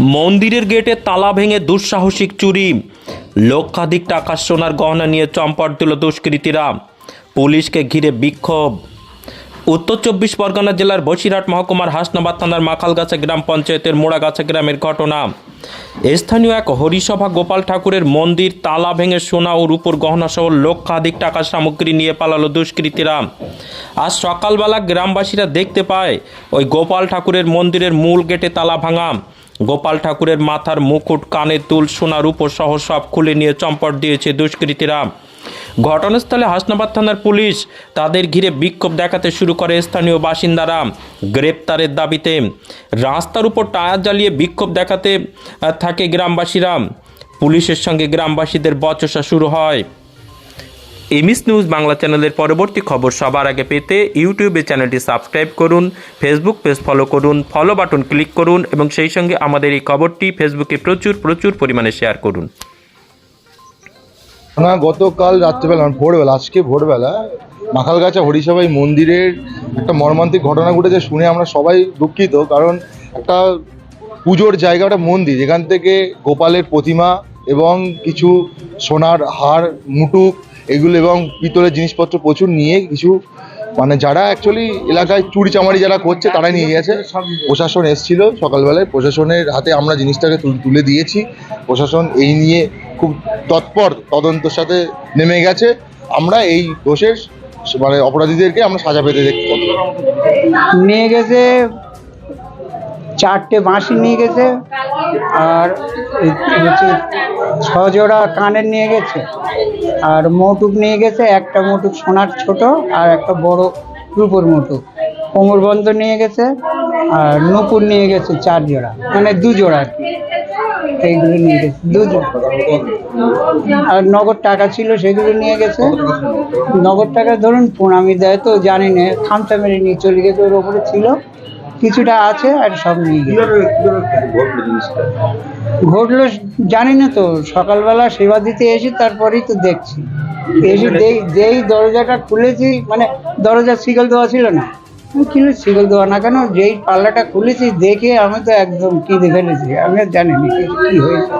মন্দিরের গেটে তালা ভেঙে দুঃসাহসিক চুরি। লক্ষাধিক টাকা সোনার গহনা নিয়ে চম্পট দিল দুষ্কৃতীরা। পুলিশকে ঘিরে বিক্ষোভ। উত্তর চব্বিশ পরগনা জেলার বসিরহাট মহকুমার হাসনাবাদ থানার মাখালগাছা গ্রাম পঞ্চায়েতের মোড়াগাছা গ্রামের ঘটনা। স্থানীয় এক হরিসভা গোপাল ঠাকুরের মন্দির, তালা ভেঙে সোনা ও রূপোর গহনা সহ লক্ষাধিক টাকার সামগ্রী নিয়ে পালালো দুষ্কৃতীরা। আজ সকালবেলা গ্রামবাসীরা দেখতে পায়, ওই গোপাল ঠাকুরের মন্দিরের মূল গেটে তালা ভাঙা। গোপাল ঠাকুরের মাথার মুকুট কানে তুল সোনা, রূপো সহ সব খুলে নিয়ে চম্পট দিয়েছে দুষ্কৃতীরা। ঘটনাস্থলে হাসনাবাদ থানার পুলিশ তাদের ঘিরে বিক্ষোভ দেখাতে শুরু করে স্থানীয় বাসিন্দারা গ্রেপ্তারের দাবিতে। রাস্তার উপর টায়ার জ্বালিয়ে বিক্ষোভ দেখাতে থাকে গ্রামবাসীরা। পুলিশের সঙ্গে গ্রামবাসীদের বচসা শুরু হয়। এমিস নিউজ বাংলা চ্যানেলের পরবর্তী খবর সবার আগে পেতে ইউটিউবে চ্যানেলটি সাবস্ক্রাইব করুন, ফেসবুক পেজ ফলো করুন, ফলো বাটন ক্লিক করুন এবং সেই সঙ্গে আমাদের এই খবরটি ফেসবুকে প্রচুর প্রচুর পরিমাণে শেয়ার করুন। না, গতকাল রাত্রেবেলা ভোরবেলা, আজকে ভোরবেলা মাখালগাছা হরিসভাই মন্দিরের একটা মর্মান্তিক ঘটনা ঘটেছে শুনে আমরা সবাই দুঃখিত, কারণ একটা পুজোর জায়গা, একটা মন্দির, যেখান থেকে গোপালের প্রতিমা এবং কিছু সোনার হার, মুটুক, এগুলো এবং পিতলের জিনিসপত্র প্রচুর নিয়ে কিছু মানে যারা অ্যাকচুয়ালি এলাকায় চুরি চামারি যারা করছে তারা নিয়ে গেছে। প্রশাসন এসেছিল সকালবেলায়, প্রশাসনের হাতে আমরা জিনিসটাকে তুলে দিয়েছি। প্রশাসন এই নিয়ে খুব তৎপর তদন্তের সাথে নেমে গেছে। আমরা এই দোষের মানে অপরাধীদেরকে আমরা সাজা পেতে দেখতে নিয়ে গেছে, চারটে বাঁশি নিয়ে গেছে, আর হচ্ছে ছজোড়া কানের নিয়ে গেছে, আর মৌটুক নিয়ে গেছে, একটা মৌটুক সোনার ছোট আর একটা বড় রূপোর মৌটুক। কোমরবন্ধ নিয়ে গেছে, আর নপুর নিয়ে গেছে চার জোড়া মানে দু জোড়া আর কি। এইগুলো নিয়ে গেছে। দু জোড়া আর নগদ টাকা ছিল সেগুলো নিয়ে গেছে। নগদ টাকা ধরুন প্রণামী দেয় তো জানি না খামচা মেরে নিয়ে চলে গেছে ওর ওপরে ছিল। কিছুটা আছে আর সব নিয়ে গেছে। ঘটলো জানি না তো সকালবেলা সেবা দিতে এসে তারপরেই তো দেখছি। এসে যেই দরজাটা খুলেছি মানে দরজা শিকল দেওয়া ছিল না। আমি কি শিকল দেওয়া না কেন? যেই পাল্লাটা খুলেছি, দেখে আমি তো একদম কেঁদে ফেলেছি আমি আর জানি কি- কি হয়েছে।